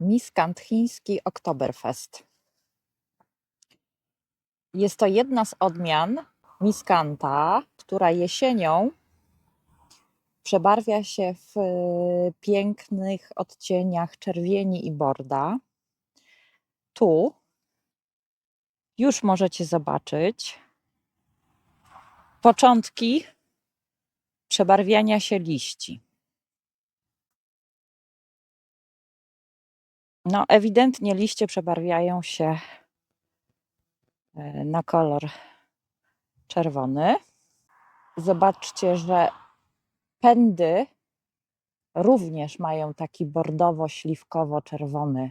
Miskant chiński Oktoberfest. Jest to jedna z odmian miskanta, która jesienią przebarwia się w e, pięknych odcieniach czerwieni i borda. Tu już możecie zobaczyć początki przebarwiania się liści. No, ewidentnie liście przebarwiają się e, na kolor czerwony. Zobaczcie, że pędy również mają taki bordowo-śliwkowo-czerwony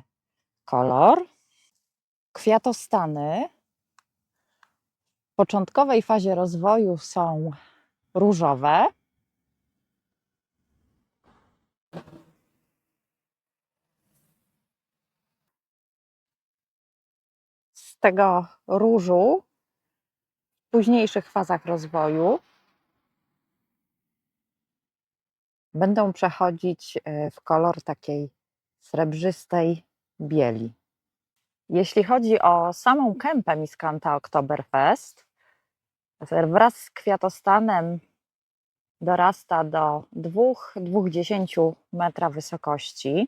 kolor. Kwiatostany w początkowej fazie rozwoju są różowe. Z tego różu w późniejszych fazach rozwoju będą przechodzić e, w kolor takiej srebrzystej bieli. Jeśli chodzi o samą kępę Miskanta Oktoberfest, wraz z kwiatostanem dorasta do 2-2,2 metra wysokości.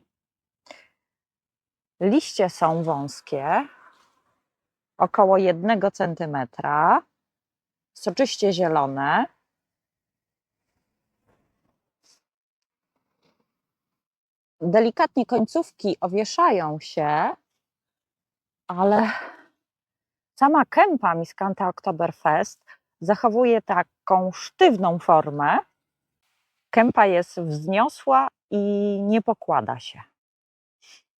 Liście są wąskie, około 1 cm, soczyście zielone. Delikatnie końcówki owieszają się, ale sama kępa Miskanta Oktoberfest zachowuje taką sztywną formę. Kępa jest wzniosła i nie pokłada się.